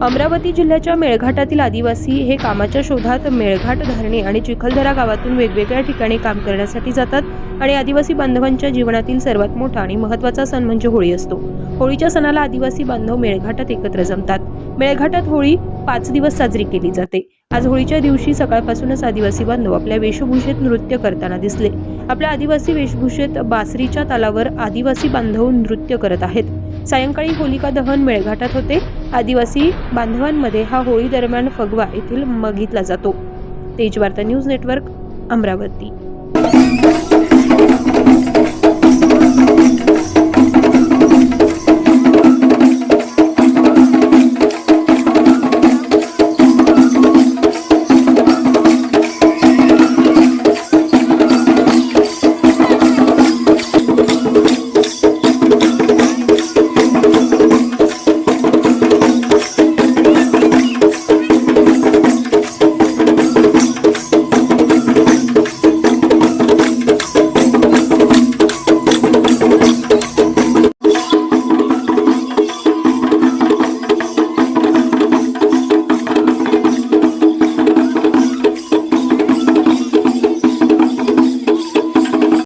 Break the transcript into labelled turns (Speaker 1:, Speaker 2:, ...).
Speaker 1: अमरावती जिल्ह्याच्या मेळघाटातील आदिवासी हे कामाच्या शोधात मेळघाट धरणे आणि चिखलदरा गावातून वेगवेगळ्या ठिकाणी काम करण्यासाठी जातात आणि आदिवासी बांधवांच्या जीवनातील सर्वात मोठा आणि महत्त्वाचा सण म्हणजे होळी असतो. होळीच्या सणाला आदिवासी बांधव मेळघाटात एकत्र जमतात. मेळघाटात होळी पाच दिवस साजरी केली जाते. आज होळीच्या दिवशी सकाळपासूनच आदिवासी बांधव आपल्या वेशभूषेत नृत्य करताना दिसले. आपल्या आदिवासी वेशभूषेत बासरीच्या तालावर आदिवासी बांधव नृत्य करत आहेत. सायंकाळी होलिका दहन मेळघाटात होते. आदिवासी बांधवांमध्ये हा होळी दरम्यान फगवा येथील बघितला जातो. Tejvarta news network Amravati.